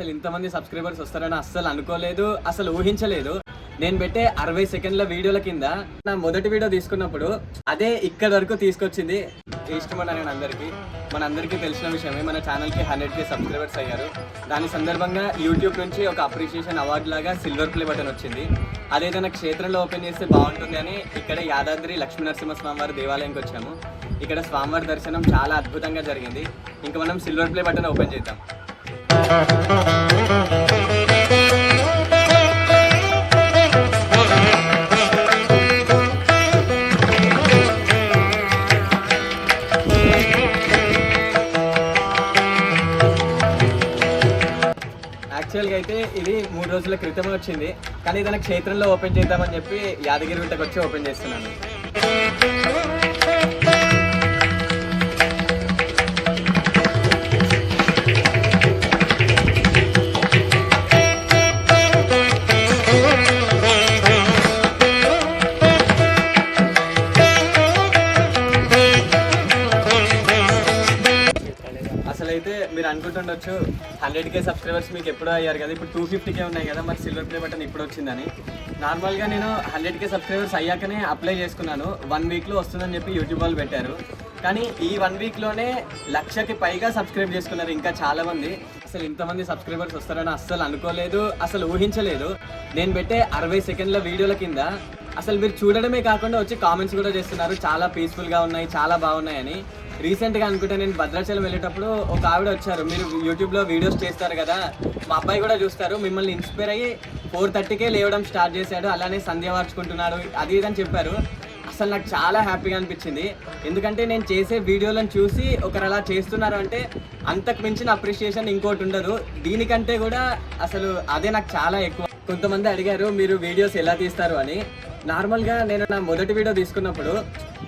అసలు ఇంతమంది సబ్స్క్రైబర్స్ వస్తారని అస్సలు అనుకోలేదు అసలు ఊహించలేదు. నేను పెట్టే అరవై సెకండ్ల వీడియోల కింద నా మొదటి వీడియో తీసుకున్నప్పుడు అదే ఇక్కడ వరకు తీసుకొచ్చింది. ఇష్టమని నేను అందరికీ మన అందరికీ తెలిసిన విషయమే మన ఛానల్కి హండ్రెడ్ కే సబ్స్క్రైబర్స్ అయ్యారు. దాని సందర్భంగా యూట్యూబ్ నుంచి ఒక అప్రిషియేషన్ అవార్డు లాగా సిల్వర్ ప్లే బటన్ వచ్చింది. అదేదైనా క్షేత్రంలో ఓపెన్ చేస్తే బాగుంటుంది అని ఇక్కడ యాదాద్రి లక్ష్మీ నరసింహస్వామి వారి దేవాలయంకి వచ్చాము. ఇక్కడ స్వామివారి దర్శనం చాలా అద్భుతంగా జరిగింది. ఇంకా మనం సిల్వర్ ప్లే బటన్ ఓపెన్ చేద్దాం. యాక్చువల్గా అయితే ఇది మూడు రోజుల క్రితమే వచ్చింది. కానీ ఏదైనా క్షేత్రంలో ఓపెన్ చేద్దామని చెప్పి యాదగిరి గుట్టకు వచ్చి ఓపెన్ చేస్తున్నాను. అయితే మీరు అనుకుంటుండొచ్చు హండ్రెడ్ కే సబ్స్క్రైబర్స్ మీకు ఎప్పుడో అయ్యారు కదా ఇప్పుడు టూ ఫిఫ్టీకే ఉన్నాయి కదా మరి సిల్వర్ ప్లే బటన్ ఇప్పుడు వచ్చిందని. నార్మల్గా నేను హండ్రెడ్ కే సబ్స్క్రైబర్స్ అయ్యాకనే అప్లై చేసుకున్నాను. వన్ వీక్లో వస్తుందని చెప్పి యూట్యూబ్ వాళ్ళు పెట్టారు. కానీ ఈ వన్ వీక్లోనే లక్షకి పైగా సబ్స్క్రైబ్ చేసుకున్నారు ఇంకా చాలామంది. అసలు ఇంతమంది సబ్స్క్రైబర్స్ వస్తారని అస్సలు అనుకోలేదు అసలు ఊహించలేదు. నేను పెట్టే అరవై సెకండ్ల వీడియోల కింద అసలు మీరు చూడడమే కాకుండా వచ్చి కామెంట్స్ కూడా చేస్తున్నారు. చాలా పీస్ఫుల్గా ఉన్నాయి చాలా బాగున్నాయని. రీసెంట్గా అనుకుంటే నేను భద్రాచలం వెళ్ళేటప్పుడు ఒక ఆవిడ వచ్చారు. మీరు యూట్యూబ్లో వీడియోస్ చేస్తారు కదా మా అబ్బాయి కూడా చూస్తారు. మిమ్మల్ని ఇన్స్పైర్ అయ్యి ఫోర్ థర్టీకే లేవడం స్టార్ట్ చేశాడు. అలానే సంధ్య వార్చుకుంటున్నాడు అది ఇది అని చెప్పారు. అసలు నాకు చాలా హ్యాపీగా అనిపించింది. ఎందుకంటే నేను చేసే వీడియోలను చూసి ఒకరు అలా చేస్తున్నారు అంటే అంతకు మించిన అప్రిషియేషన్ ఇంకోటి ఉండదు. దీనికంటే కూడా అసలు అదే నాకు చాలా ఎక్కువ. కొంతమంది అడిగారు మీరు వీడియోస్ ఎలా తీస్తారు? అని. నార్మల్గా నేను నా మొదటి వీడియో తీసుకున్నప్పుడు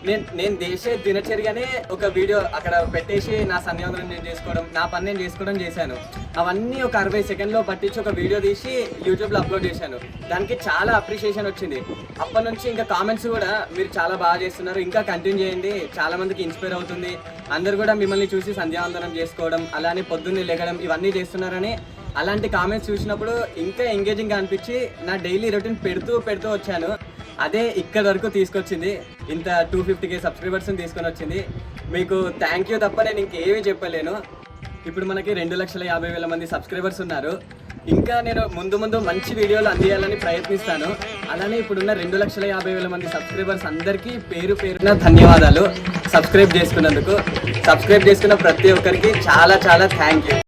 నేను నేను చేసే దినచర్యనే ఒక వీడియో అక్కడ పెట్టేసి నా సంధ్యావందనం నేను చేసుకోవడం నా పని నేను చేసుకోవడం చేశాను. అవన్నీ ఒక అరవై సెకండ్లో పట్టించి ఒక వీడియో తీసి యూట్యూబ్లో అప్లోడ్ చేశాను. దానికి చాలా అప్రిషియేషన్ వచ్చింది. అప్పటి నుంచి ఇంకా కామెంట్స్ కూడా మీరు చాలా బాగా చేస్తున్నారు. ఇంకా కంటిన్యూ చేయండి. చాలా మందికి ఇన్స్పైర్ అవుతుంది. అందరు కూడా మిమ్మల్ని చూసి సంధ్యావందనం చేసుకోవడం అలానే పొద్దున్నే లెగడం ఇవన్నీ చేస్తున్నారని అలాంటి కామెంట్స్ చూసినప్పుడు ఇంకా ఎంగేజింగ్గా అనిపించి నా డైలీ రొటీన్ పెడుతూ పెడుతూ వచ్చాను. అదే ఇక్కడ వరకు తీసుకొచ్చింది. ఇంత టూ ఫిఫ్టీకే సబ్స్క్రైబర్స్ని తీసుకొని వచ్చింది. మీకు థ్యాంక్ యూ తప్ప నేను ఇంకేమీ చెప్పలేను. ఇప్పుడు మనకి రెండు లక్షల యాభై వేల మంది సబ్స్క్రైబర్స్ ఉన్నారు. ఇంకా నేను ముందు ముందు మంచి వీడియోలు అందియాలని ప్రయత్నిస్తాను. అలానే ఇప్పుడున్న రెండు లక్షల యాభై వేల మంది సబ్స్క్రైబర్స్ అందరికీ పేరు పేరున ధన్యవాదాలు. సబ్స్క్రైబ్ చేసుకున్నందుకు. సబ్స్క్రైబ్ చేసుకున్న ప్రతి ఒక్కరికి చాలా చాలా థ్యాంక్ యూ